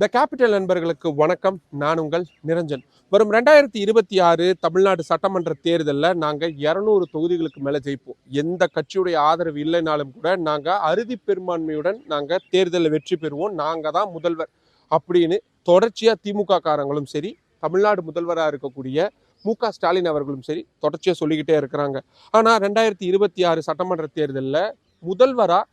The capital நண்பர்களுக்கு வணக்கம். நான் உங்கள் நிரஞ்சன். வரும் ரெண்டாயிரத்தி இருபத்தி ஆறு தமிழ்நாடு சட்டமன்ற தேர்தலில் நாங்கள் இரநூறு தொகுதிகளுக்கு மேலே ஜெயிப்போம். எந்த கட்சியுடைய ஆதரவு இல்லைனாலும் கூட நாங்கள் அறுதி பெரும்பான்மையுடன் நாங்கள் தேர்தலில் வெற்றி பெறுவோம். நாங்கள் தான் முதல்வர் அப்படின்னு தொடர்ச்சியாக திமுக காரங்களும் சரி தமிழ்நாடு முதல்வராக இருக்கக்கூடிய மு க ஸ்டாலின் அவர்களும் சரி தொடர்ச்சியாக சொல்லிக்கிட்டே இருக்கிறாங்க. ஆனால் ரெண்டாயிரத்தி இருபத்தி ஆறு சட்டமன்ற தேர்தலில் முதல்வராக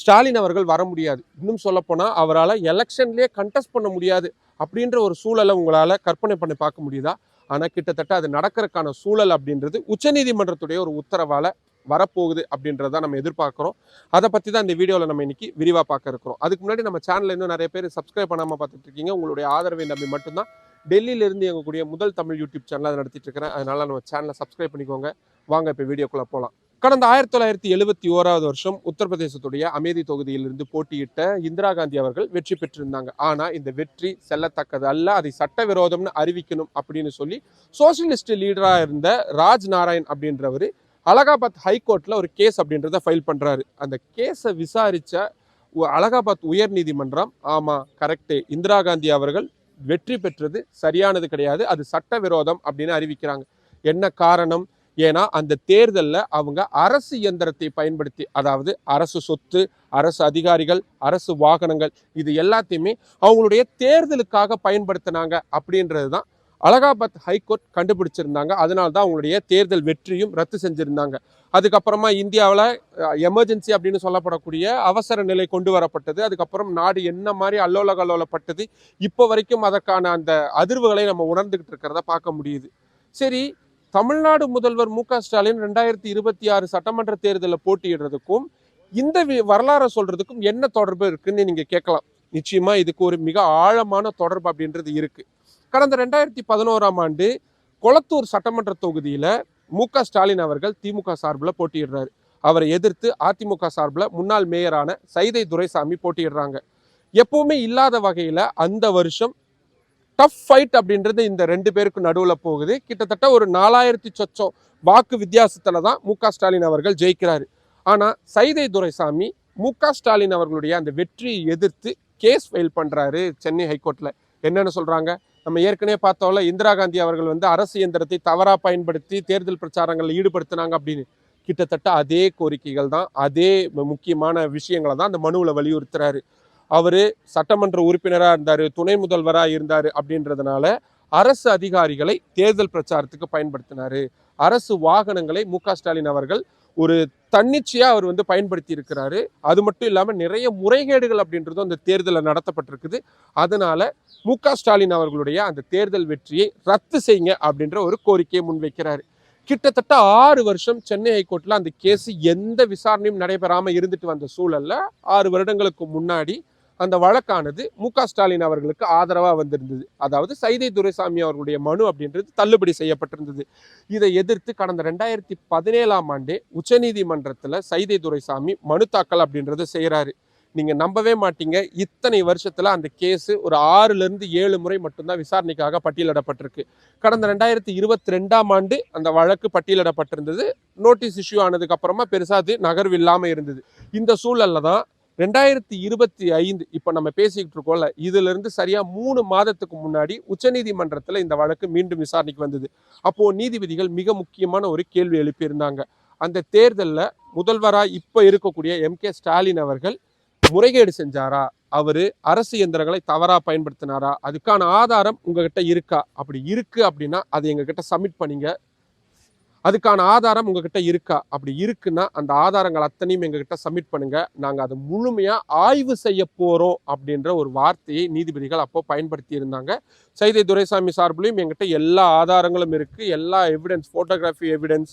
ஸ்டாலின் அவர்கள் வர முடியாது. இன்னும் சொல்லப்போனால் அவரால் எலெக்ஷன்லேயே கண்டெஸ்ட் பண்ண முடியாது அப்படின்ற ஒரு சூழலை உங்களால் கற்பனை பண்ணி பார்க்க முடியுதா? ஆனால் கிட்டத்தட்ட அது நடக்கிறதுக்கான சூழல் அப்படின்றது உச்சநீதிமன்றத்துடைய ஒரு உத்தரவால் வரப்போகுது அப்படின்றத நம்ம எதிர்பார்க்குறோம். அதை பற்றி தான் இந்த வீடியோவில் நம்ம இன்னைக்கு விரிவாக பார்க்க இருக்கிறோம். அதுக்கு முன்னாடி நம்ம சேனலில் இன்னும் நிறைய பேர் சப்ஸ்கிரைப் பண்ணாமல் பார்த்துட்டு இருக்கீங்க. உங்களுடைய ஆதரவை நம்பி மட்டும்தான். டெல்லியிலிருந்து எங்கக்கூடிய முதல் தமிழ் யூடியூப் சேனலாக நடத்திட்டு இருக்கிறேன். அதனால் நம்ம சேனலை சப்ஸ்கிரைப் பண்ணிக்கோங்க. வாங்க இப்போ வீடியோக்குள்ளே போகலாம் கடந்த ஆயிரத்தி தொள்ளாயிரத்தி எழுபத்தி ஓராவது வருஷம் உத்தரப்பிரதேசத்துடைய அமேதி தொகுதியிலிருந்து போட்டியிட்ட இந்திரா காந்தி அவர்கள் வெற்றி பெற்றிருந்தாங்க. ஆனால் இந்த வெற்றி செல்லத்தக்கது அல்ல. அதை சட்டவிரோதம்னு அறிவிக்கணும் அப்படின்னு சொல்லி சோசியலிஸ்ட் லீடராக இருந்த ராஜ் நாராயண் அப்படின்றவர் அலகாபாத் ஹைகோர்ட்டில் ஒரு கேஸ் அப்படின்றத ஃபைல் பண்ணுறாரு அந்த கேஸை விசாரித்த அலகாபாத் உயர் நீதிமன்றம் ஆமாம் கரெக்டு இந்திரா காந்தி அவர்கள் வெற்றி பெற்றது சரியானது கிடையாது. அது சட்டவிரோதம் அப்படின்னு அறிவிக்கிறாங்க. என்ன காரணம்? ஏன்னா அந்த தேர்தலில் அவங்க அரசு இயந்திரத்தை பயன்படுத்தி அதாவது அரசு சொத்து அரசு அதிகாரிகள் அரசு வாகனங்கள் இது எல்லாத்தையுமே அவங்களுடைய தேர்தலுக்காக பயன்படுத்தினாங்க அப்படின்றது தான் அலகாபாத் ஹைகோர்ட் கண்டுபிடிச்சிருந்தாங்க. அதனால தான் அவங்களுடைய தேர்தல் வெற்றியும் ரத்து செஞ்சிருந்தாங்க. அதுக்கப்புறமா இந்தியாவில் எமர்ஜென்சி அப்படின்னு சொல்லப்படக்கூடிய அவசர நிலை கொண்டு வரப்பட்டது. அதுக்கப்புறம் நாடு என்ன மாதிரி அல்லோல கல்லோலப்பட்டது இப்போ வரைக்கும் அதற்கான அந்த அதிர்வுகளை நம்ம உணர்ந்துக்கிட்டு இருக்கிறத பார்க்க முடியுது. சரி தமிழ்நாடு முதல்வர் மு க ஸ்டாலின் ரெண்டாயிரத்தி இருபத்தி ஆறு சட்டமன்ற தேர்தலில் போட்டியிடுறதுக்கும் இந்த வி- வரலாறை சொல்றதுக்கும் என்ன தொடர்பு இருக்குன்னு நீங்க கேட்கலாம். நிச்சயமா இதுக்கு ஒரு மிக ஆழமான தொடர்பு அப்படின்றது இருக்கு. கடந்த ரெண்டாயிரத்தி பதினோராம் ஆண்டு கொளத்தூர் சட்டமன்ற தொகுதியில மு க ஸ்டாலின் அவர்கள் திமுக சார்பில் போட்டியிடுறாரு. அவரை எதிர்த்து அதிமுக சார்பில் முன்னாள் மேயரான சைதை துரைசாமி போட்டியிடுறாங்க. எப்பவுமே இல்லாத வகையில அந்த வருஷம் டஃப் ஃபைட் அப்படின்றது இந்த ரெண்டு பேருக்கு நடுவில் போகுது. கிட்டத்தட்ட ஒரு நாலாயிரத்தி சொச்சம் வாக்கு வித்தியாசத்தில் தான் மு ஸ்டாலின் அவர்கள் ஜெயிக்கிறாரு. ஆனால் சைதை துரைசாமி மு ஸ்டாலின் அவர்களுடைய அந்த வெற்றியை எதிர்த்து கேஸ் ஃபைல் பண்ணுறாரு சென்னை ஹைகோர்ட்டில் என்னென்னு சொல்கிறாங்க நம்ம ஏற்கனவே பார்த்தோம்ல இந்திரா காந்தி அவர்கள் வந்து அரசு இயந்திரத்தை தவறாக பயன்படுத்தி தேர்தல் பிரச்சாரங்களில் ஈடுபடுத்தினாங்க அப்படின்னு. கிட்டத்தட்ட அதே கோரிக்கைகள் தான் அதே முக்கியமான விஷயங்களை தான் அந்த மனுவில் வலியுறுத்துறாரு. அவர் சட்டமன்ற உறுப்பினராக இருந்தார் துணை முதல்வராக இருந்தார் அப்படின்றதுனால அரசு அதிகாரிகளை தேர்தல் பிரச்சாரத்துக்கு பயன்படுத்தினார். அரசு வாகனங்களை மு ஸ்டாலின் அவர்கள் ஒரு தன்னிச்சையாக அவர் வந்து பயன்படுத்தி இருக்கிறாரு. அது மட்டும் இல்லாமல் நிறைய முறைகேடுகள் அப்படின்றதும் அந்த தேர்தலில் நடத்தப்பட்டிருக்குது. அதனால மு ஸ்டாலின் அவர்களுடைய அந்த தேர்தல் வெற்றியை ரத்து செய்யுங்க அப்படின்ற ஒரு கோரிக்கையை முன்வைக்கிறாரு. கிட்டத்தட்ட ஆறு வருஷம் சென்னை ஹைகோர்ட்டில் அந்த கேஸ் எந்த விசாரணையும் நடைபெறாம இருந்துட்டு வந்த சூழலில் ஆறு வருடங்களுக்கு முன்னாடி அந்த வழக்கானது மு ஸ்டாலின் அவர்களுக்கு ஆதரவாக வந்திருந்தது. அதாவது சைதை துரைசாமி அவர்களுடைய மனு அப்படின்றது தள்ளுபடி செய்யப்பட்டிருந்தது. இதை எதிர்த்து கடந்த ரெண்டாயிரத்தி பதினேழாம் ஆண்டே உச்சநீதிமன்றத்தில் சைதை துரைசாமி மனு தாக்கல் அப்படின்றத செய்கிறாரு நீங்கள் நம்பவே மாட்டீங்க. இத்தனை வருஷத்தில் அந்த கேஸு ஒரு ஆறுலேருந்து ஏழு முறை மட்டும்தான் விசாரணைக்காக பட்டியலிடப்பட்டிருக்கு. கடந்த ரெண்டாயிரத்தி இருபத்தி ரெண்டாம் ஆண்டு அந்த வழக்கு பட்டியலிடப்பட்டிருந்தது. நோட்டீஸ் இஷ்யூ ஆனதுக்கப்புறமா பெருசாக அது நகர்வு இல்லாமல் இருந்தது. இந்த சூழல்ல தான் ரெண்டாயிரத்தி இருபத்தி ஐந்து இப்போ நம்ம பேசிக்கிட்டு இருக்கோம்ல இதிலிருந்து சரியாக மூணு மாதத்துக்கு முன்னாடி உச்சநீதிமன்றத்தில் இந்த வழக்கு மீண்டும் விசாரணைக்கு வந்தது. அப்போது நீதிபதிகள் மிக முக்கியமான ஒரு கேள்வி எழுப்பியிருந்தாங்க. அந்த தேர்தலில் முதல்வராக இப்போ இருக்கக்கூடிய எம் கே ஸ்டாலின் அவர்கள் முறைகேடு செஞ்சாரா? அவர் அரசு இயந்திரங்களை தவறாக பயன்படுத்தினாரா? அதுக்கான ஆதாரம் உங்ககிட்ட இருக்கா? அப்படி இருக்குது அப்படின்னா அதை எங்ககிட்ட சப்மிட் பண்ணிங்க. அதுக்கான ஆதாரம் உங்ககிட்ட இருக்கா? அப்படி இருக்குன்னா அந்த ஆதாரங்கள் அத்தனையும் எங்ககிட்ட சப்மிட் பண்ணுங்க. நாங்கள் அதை முழுமையாக ஆய்வு செய்ய போகிறோம் அப்படின்ற ஒரு வார்த்தையை நீதிபதிகள் அப்போ பயன்படுத்தி இருந்தாங்க சைதை துரைசாமி சார்பிலையும் எங்கிட்ட எல்லா ஆதாரங்களும் இருக்குது எல்லா எவிடன்ஸ் ஃபோட்டோகிராஃபி எவிடன்ஸ்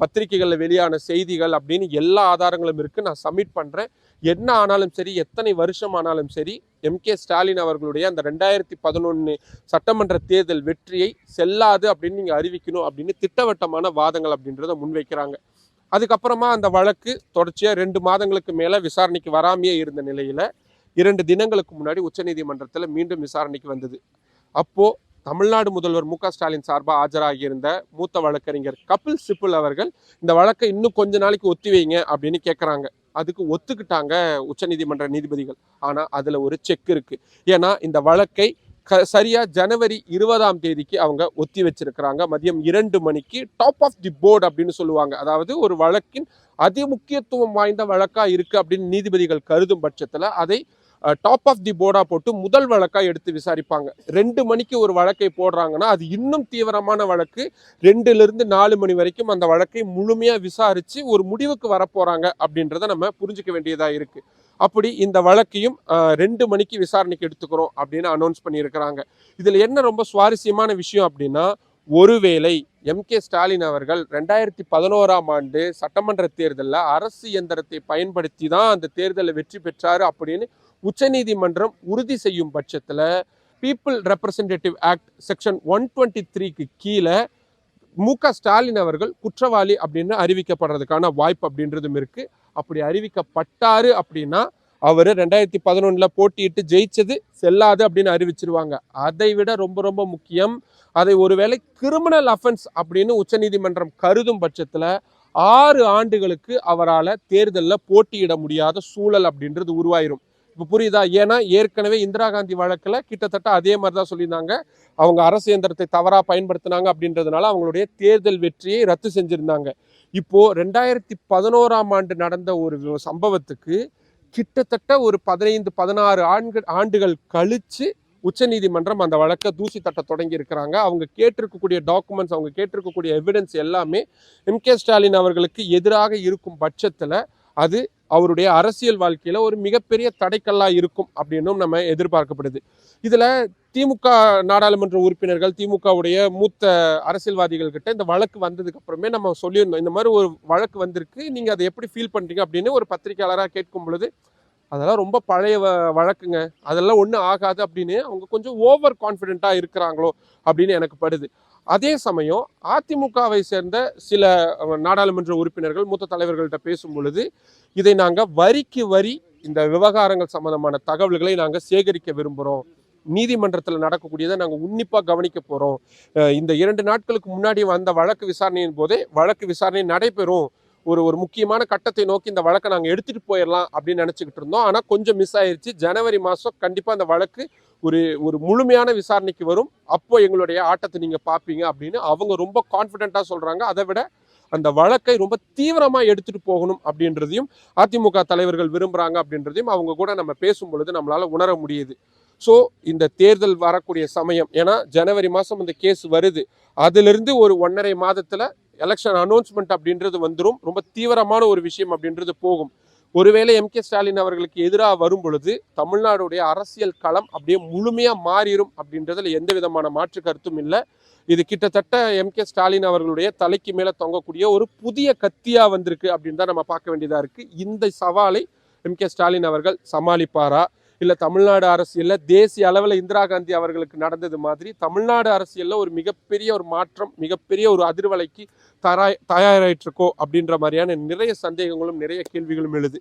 பத்திரிகைகளில் வெளியான செய்திகள் அப்படின்னு எல்லா ஆதாரங்களும் இருக்குது நான் சப்மிட் பண்ணுறேன் என்ன ஆனாலும் சரி எத்தனை வருஷம் ஆனாலும் சரி எம் கே ஸ்டாலின் அவர்களுடைய அந்த ரெண்டாயிரத்தி பதினொன்று சட்டமன்ற தேர்தல் வெற்றியை செல்லாது அப்படின்னு நீங்கள் அறிவிக்கணும் அப்படின்னு திட்டவட்டமான வாதங்கள் அப்படின்றத முன்வைக்கிறாங்க. அதுக்கப்புறமா அந்த வழக்கு தொடர்ச்சியாக ரெண்டு மாதங்களுக்கு மேலே விசாரணைக்கு வராமையே இருந்த நிலையில் இரண்டு தினங்களுக்கு முன்னாடி உச்சநீதிமன்றத்தில் மீண்டும் விசாரணைக்கு வந்தது. அப்போது தமிழ்நாடு முதல்வர் மு ஸ்டாலின் சார்பாக ஆஜராகியிருந்த மூத்த வழக்கறிஞர் கபில் சிப்புல் அவர்கள் இந்த வழக்கை இன்னும் கொஞ்ச நாளைக்கு ஒத்தி வைங்க அப்படின்னு கேட்குறாங்க அதுக்கு ஒத்துக்கிட்டாங்க உச்சநீதிமன்ற நீதிபதிகள். ஆனால் அதில் ஒரு செக் இருக்குது ஏன்னா இந்த வழக்கை க- சரியாக ஜனவரி இருபதாம் தேதிக்கு அவங்க ஒத்தி வச்சிருக்கிறாங்க. மதியம் இரண்டு மணிக்கு டாப் ஆஃப் தி போர்டு அப்படின்னு சொல்லுவாங்க. அதாவது ஒரு வழக்கின் அதிமுக்கியத்துவம் வாய்ந்த வழக்காக இருக்குது அப்படின்னு நீதிபதிகள் கருதும் பட்சத்தில் அதை டாப் ஆஃப் தி போர்டா போட்டு முதல் வழக்காக எடுத்து விசாரிப்பாங்க. ரெண்டு மணிக்கு ஒரு வழக்கை போடுறாங்கன்னா அது இன்னும் தீவிரமான வழக்கு. ரெண்டுலேருந்து நாலு மணி வரைக்கும் அந்த வழக்கை முழுமையாக விசாரித்து ஒரு முடிவுக்கு வரப்போகிறாங்க அப்படின்றத நம்ம புரிஞ்சுக்க வேண்டியதாக இருக்குது அப்படி இந்த வழக்கையும் ரெண்டு மணிக்கு விசாரணைக்கு எடுத்துக்கிறோம் அப்படின்னு அனௌன்ஸ் பண்ணியிருக்கிறாங்க. இதில் என்ன ரொம்ப சுவாரஸ்யமான விஷயம் அப்படின்னா ஒருவேளை எம் கே ஸ்டாலின் அவர்கள் ரெண்டாயிரத்தி பதினோராம் ஆண்டு சட்டமன்ற தேர்தலில் அரசு இயந்திரத்தை பயன்படுத்தி தான் அந்த தேர்தலில் வெற்றி பெற்றார் அப்படின்னு உச்சநீதிமன்றம் உறுதி செய்யும் பட்சத்தில் people representative act section one twenty த்ரீக்கு கீழே மு க ஸ்டாலின் அவர்கள் குற்றவாளி அப்படின்னு அறிவிக்கப்படுறதுக்கான வாய்ப்பு அப்படின்றதும் இருக்கு. அப்படி அறிவிக்கப்பட்டாரு அப்படின்னா அவர் ரெண்டாயிரத்தி பதினொன்றில் போட்டியிட்டு ஜெயிச்சது செல்லாது அப்படின்னு அறிவிச்சிருவாங்க. அதை விட ரொம்ப ரொம்ப முக்கியம் அதை ஒருவேளை கிரிமினல் அஃபென்ஸ் அப்படின்னு உச்சநீதிமன்றம் கருதும் பட்சத்தில் ஆறு ஆண்டுகளுக்கு அவரால் தேர்தலில் போட்டியிட முடியாத சூழல் அப்படின்றது உருவாயிரும். இப்போ புரியுதா? ஏன்னா ஏற்கனவே இந்திரா காந்தி வழக்கில் கிட்டத்தட்ட அதே மாதிரி தான் சொல்லியிருந்தாங்க. அவங்க அரசு இயந்திரத்தை தவறாக பயன்படுத்தினாங்க அப்படின்றதுனால அவங்களுடைய தேர்தல் வெற்றியை ரத்து செஞ்சுருந்தாங்க. இப்போது ரெண்டாயிரத்தி பதினோராம் ஆண்டு நடந்த ஒரு சம்பவத்துக்கு கிட்டத்தட்ட ஒரு பதினைந்து பதினாறு ஆண்கள் ஆண்டுகள் கழித்து உச்சநீதிமன்றம் அந்த வழக்கை தூசி தட்ட தொடங்கி இருக்கிறாங்க. அவங்க கேட்டிருக்கக்கூடிய டாக்குமெண்ட்ஸ் அவங்க கேட்டிருக்கக்கூடிய எவிடன்ஸ் எல்லாமே எம் கே ஸ்டாலின் அவர்களுக்கு எதிராக இருக்கும் பட்சத்தில் அது அவருடைய அரசியல் வாழ்க்கையில் ஒரு மிகப்பெரிய தடைக்கல்லாக இருக்கும் அப்படின்னும் நம்ம எதிர்பார்க்கப்படுது. இதில் திமுக நாடாளுமன்ற உறுப்பினர்கள் திமுகவுடைய மூத்த அரசியல்வாதிகள் கிட்ட இந்த வழக்கு வந்ததுக்கு அப்புறமே நம்ம சொல்லியிருந்தோம். இந்த மாதிரி ஒரு வழக்கு வந்திருக்கு. நீங்கள் அதை எப்படி ஃபீல் பண்ணுறீங்க அப்படின்னு ஒரு பத்திரிகையாளராக கேட்கும் பொழுது அதெல்லாம் ரொம்ப பழைய வ- வழக்குங்க. அதெல்லாம் ஒன்றும் ஆகாது அப்படின்னு அவங்க கொஞ்சம் ஓவர் கான்ஃபிடென்ட்டாக இருக்கிறாங்களோ அப்படின்னு எனக்கு படுது. அதே சமயம் அதிமுகவை சேர்ந்த சில நாடாளுமன்ற உறுப்பினர்கள் மூத்த தலைவர்கள்ட்ட பேசும் பொழுது இதை நாங்கள் வரிக்கு வரி இந்த விவகாரங்கள் சம்பந்தமான தகவல்களை நாங்கள் சேகரிக்க விரும்புகிறோம் நீதிமன்றத்தில் நடக்கக்கூடியதை நாங்கள் உன்னிப்பாக கவனிக்க போகிறோம் இந்த இரண்டு நாட்களுக்கு முன்னாடி வந்த வழக்கு விசாரணையின் போதே வழக்கு விசாரணை நடைபெறும். ஒரு ஒரு முக்கியமான கட்டத்தை நோக்கி இந்த வழக்கை நாங்கள் எடுத்துகிட்டு போயிடலாம் அப்படின்னு நினச்சிக்கிட்டு இருந்தோம். ஆனால் கொஞ்சம் மிஸ் ஆயிடுச்சு ஜனவரி மாதம் கண்டிப்பாக அந்த வழக்கு ஒரு ஒரு முழுமையான விசாரணைக்கு வரும். அப்போ எங்களுடைய ஆட்டத்தை நீங்கள் பார்ப்பீங்க அப்படின்னு அவங்க ரொம்ப கான்ஃபிடென்ட்டாக சொல்கிறாங்க அதை விட அந்த வழக்கை ரொம்ப தீவிரமாக எடுத்துகிட்டு போகணும் அப்படின்றதையும் அதிமுக தலைவர்கள் விரும்புகிறாங்க அப்படின்றதையும் அவங்க கூட நம்ம பேசும் பொழுது நம்மளால் உணர முடியுது. ஸோ இந்த தேர்தல் வரக்கூடிய சமயம் ஏன்னா ஜனவரி மாதம் இந்த கேஸ் வருது. அதிலிருந்து ஒரு ஒன்றரை மாதத்தில் எலெக்ஷன் அனௌன்ஸ்மெண்ட் அப்படின்றது வந்துடும் ரொம்ப தீவிரமான ஒரு விஷயம் அப்படின்றது போகும். ஒருவேளை எம் கே ஸ்டாலின் அவர்களுக்கு எதிராக வரும் பொழுது தமிழ்நாடுடைய அரசியல் களம் அப்படியே முழுமையாக மாறிடும் அப்படின்றதுல எந்த விதமான மாற்று கருத்தும் இல்லை. இது கிட்டத்தட்ட எம் கே ஸ்டாலின் அவர்களுடைய தலைக்கு மேலே தொங்கக்கூடிய ஒரு புதிய கத்தியாக வந்திருக்கு அப்படின்னு தான் நம்ம பார்க்க வேண்டியதாக இருக்குது இந்த சவாலை எம் கே ஸ்டாலின் அவர்கள் சமாளிப்பாரா? இல்லை தமிழ்நாடு அரசியலில் தேசிய அளவில் இந்திரா காந்தி அவர்களுக்கு நடந்தது மாதிரி தமிழ்நாடு அரசியலில் ஒரு மிகப்பெரிய ஒரு மாற்றம் மிகப்பெரிய ஒரு அதிர்வலைக்கு தயாராய் தயாராயிட்டிருக்கோ அப்படின்ற மாதிரியான நிறைய சந்தேகங்களும் நிறைய கேள்விகளும் எழுது.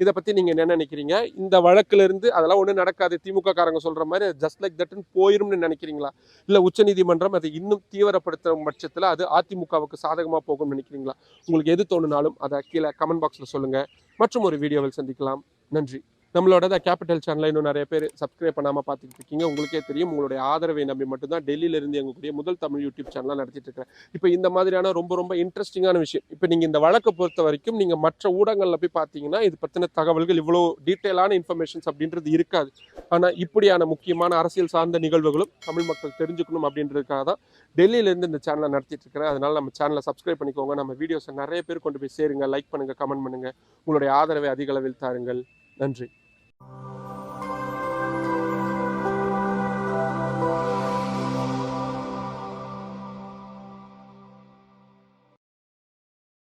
இதை பற்றி நீங்கள் என்ன நினைக்கிறீங்க? இந்த வழக்கிலிருந்து அதெல்லாம் ஒன்றும் நடக்காது திமுக காரங்க சொல்கிற மாதிரி ஜஸ்ட் லைக் தட்னு போயிரும்னு நினைக்கிறீங்களா? இல்லை உச்சநீதிமன்றம் அதை இன்னும் தீவிரப்படுத்தும் பட்சத்தில் அது அதிமுகவுக்கு சாதகமாக போகும்னு நினைக்கிறீங்களா? உங்களுக்கு எது தோணுனாலும் அதை கீழே கமெண்ட் பாக்ஸில் சொல்லுங்கள் மற்றும் ஒரு வீடியோவில் சந்திக்கலாம். நன்றி. நம்மளோட த கேபிட்டல் சேனலை இன்னும் நிறைய பேர் சப்ஸ்கிரைப் பண்ணாமல் பார்த்துட்டு இருக்கீங்க. உங்களுக்கே தெரியும். உங்களுடைய ஆதரவை நம்பி மட்டும்தான் டெல்லியிலிருந்து எங்களுடைய முதல் தமிழ் யூடியூப் சேனலாக நடத்திட்டு இருக்கிறேன். இப்போ இந்த மாதிரியான ரொம்ப ரொம்ப இன்ட்ரெஸ்டிங்கான விஷயம். இப்போ நீங்கள் இந்த வழக்கை பொறுத்த வரைக்கும் நீங்கள் மற்ற ஊடகங்களில் போய் பார்த்தீங்கன்னா இது பற்றின தகவல்கள் இவ்வளோ டீட்டெயிலான இன்ஃபர்மேஷன்ஸ் அப்படின்றது இருக்காது. ஆனால் இப்படியான முக்கியமான அரசியல் சார்ந்த நிகழ்வுகளும் தமிழ் மக்கள் தெரிஞ்சுக்கணும் அப்படின்றதுக்காக தான் டெல்லியிலேருந்து இந்த சேனலை நடத்திட்டு இருக்கிறேன். அதனால் நம்ம சேனலை சப்ஸ்கிரைப் பண்ணிக்கோங்க. நம்ம வீடியோஸை நிறைய பேர் கொண்டு போய் சேருங்க. லைக் பண்ணுங்கள் கமெண்ட் பண்ணுங்கள் உங்களுடைய ஆதரவை அதிக அளவில் தாருங்கள். நன்றி. you